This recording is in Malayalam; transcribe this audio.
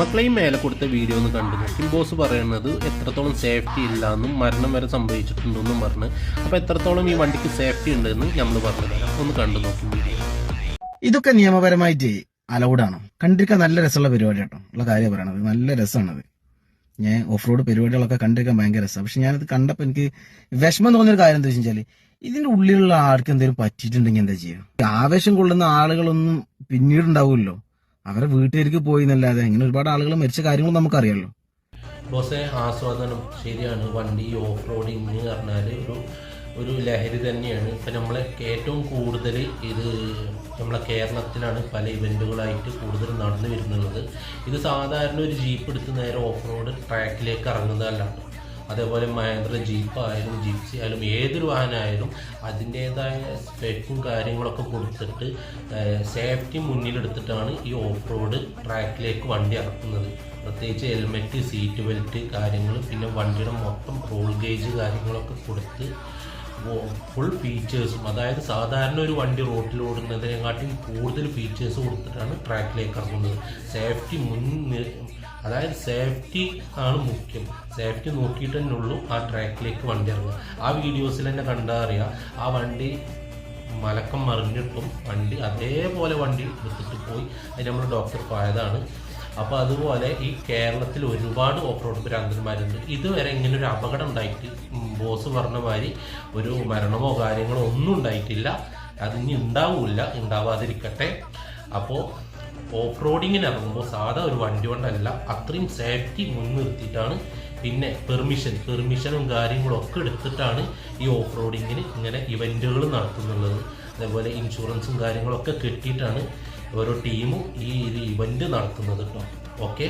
മക്കളെ ഈ മേലെ കൊടുത്ത വീഡിയോ ഒന്ന് കണ്ടു നോക്കി. ബോസ് പറയുന്നത് എത്രത്തോളം സേഫ്റ്റി ഇല്ല എന്നും മരണം വരെ സംഭവിച്ചിട്ടുണ്ടെന്നും പറഞ്ഞ്. അപ്പോൾ എത്രത്തോളം ഈ വണ്ടിക്ക് സേഫ്റ്റി ഉണ്ടെന്ന് നമ്മൾ പറഞ്ഞു തരാം. ഒന്ന് കണ്ടു നോക്കി വീഡിയോ ഇതൊക്കെ നിയമപരമായിട്ട് അലൗഡ് ആണോ കണ്ടിരിക്കാൻ നല്ല രസമുള്ള പരിപാടി കേട്ടോ ഉള്ള കാര്യം പറയണത്. നല്ല രസമാണത്. ഞാൻ ഓഫ് റോഡ് പരിപാടികളൊക്കെ കണ്ടിരിക്കാൻ ഭയങ്കര രസമാണ് പക്ഷെ ഞാനത് കണ്ടപ്പോൾ എനിക്ക് വിഷമം തോന്നിയൊരു കാര്യം എന്താ വെച്ചാൽ ഇതിന്റെ ഉള്ളിലുള്ള ആൾക്ക് എന്തെങ്കിലും പറ്റിയിട്ടുണ്ടെങ്കിൽ എന്താ ചെയ്യുക ആവേശം കൊള്ളുന്ന ആളുകളൊന്നും പിന്നീട് ഉണ്ടാവുമല്ലോ അവരെ വീട്ടിലേക്ക് പോയി എന്നല്ലാതെ ഇങ്ങനെ ഒരുപാട് ആളുകൾ മരിച്ച കാര്യങ്ങൾ നമുക്കറിയാമല്ലോ ബോസെ ആസ്വാദനം ശരിയാണ്. വണ്ടി ഓഫ് റോഡിങ് പറഞ്ഞാൽ ഒരു ഒരു ലഹരി തന്നെയാണ്. ഇപ്പം നമ്മളെ ഏറ്റവും കൂടുതൽ ഇത് നമ്മളെ കേരളത്തിലാണ് പല ഇവന്റുകളായിട്ട് കൂടുതൽ നടന്നു വരുന്നത് ഇത് സാധാരണ ഒരു ജീപ്പ് എടുത്ത് നേരെ ഓഫ് റോഡ് ട്രാക്കിലേക്ക് ഇറങ്ങുന്നതല്ലാണ് അതേപോലെ മഹേന്ദ്ര ജീപ്പ് ആയാലും ജിപ്സി ആയാലും ഏതൊരു വാഹനമായാലും അതിന്റേതായ സ്പെക്കും കാര്യങ്ങളൊക്കെ കൊടുത്തിട്ട് സേഫ്റ്റി മുന്നിലെടുത്തിട്ടാണ് ഈ ഓഫ് റോഡ് ട്രാക്കിലേക്ക് വണ്ടി ഇറക്കുന്നത്. പ്രത്യേകിച്ച് ഹെൽമെറ്റ് സീറ്റ് ബെൽറ്റ് കാര്യങ്ങൾ പിന്നെ വണ്ടിയുടെ മൊത്തം റോൾ ഗേജ് കാര്യങ്ങളൊക്കെ കൊടുത്ത് ഫുൾ ഫീച്ചേഴ്സും അതായത് സാധാരണ ഒരു വണ്ടി റോട്ടിൽ ഓടുന്നതിനെക്കാട്ടിയും കൂടുതൽ ഫീച്ചേഴ്സ് കൊടുത്തിട്ടാണ് ട്രാക്കിലേക്ക് ഇറങ്ങുന്നത്. സേഫ്റ്റി മുൻ അതായത് സേഫ്റ്റി ആണ് മുഖ്യം. സേഫ്റ്റി നോക്കിയിട്ട് തന്നെ ഉള്ളൂ ആ ട്രാക്കിലേക്ക് വണ്ടി ഇറങ്ങുക. ആ വീഡിയോസിൽ തന്നെ കണ്ടാൽ അറിയാം ആ വണ്ടി മലക്കം മറിഞ്ഞിട്ടും വണ്ടി അതേപോലെ വണ്ടി എടുത്തിട്ട് പോയി. അത് നമ്മൾ ഡോക്ടർ പോയതാണ്. അപ്പോൾ അതുപോലെ ഈ കേരളത്തിൽ ഒരുപാട് ഓഫ് റോഡ് ഭ്രാന്തന്മാരുണ്ട്. ഇതുവരെ ഇങ്ങനെ ഒരു അപകടം ഉണ്ടായിട്ട് ബോസ് പറഞ്ഞ മാതിരി ഒരു മരണമോ കാര്യങ്ങളോ ഒന്നും ഉണ്ടായിട്ടില്ല. അതിനി ഉണ്ടാവില്ല ഉണ്ടാവാതിരിക്കട്ടെ. അപ്പോൾ ഓഫ് റോഡിങ്ങിന് ഇറങ്ങുമ്പോൾ സാധാ ഒരു വണ്ടി കൊണ്ടല്ല അത്രയും സേഫ്റ്റി മുൻനിർത്തിയിട്ടാണ് പിന്നെ പെർമിഷൻ പെർമിഷനും കാര്യങ്ങളും ഒക്കെ എടുത്തിട്ടാണ് ഈ ഓഫ് റോഡിങ്ങിന് ഇങ്ങനെ ഇവന്റുകൾ നടത്തുന്നുള്ളത്. അതേപോലെ ഇൻഷുറൻസും കാര്യങ്ങളൊക്കെ കിട്ടിയിട്ടാണ് ഓരോ ടീമും ഈ ഒരു ഇവന്റ് നടത്തുന്നത് കേട്ടോ ഓക്കെ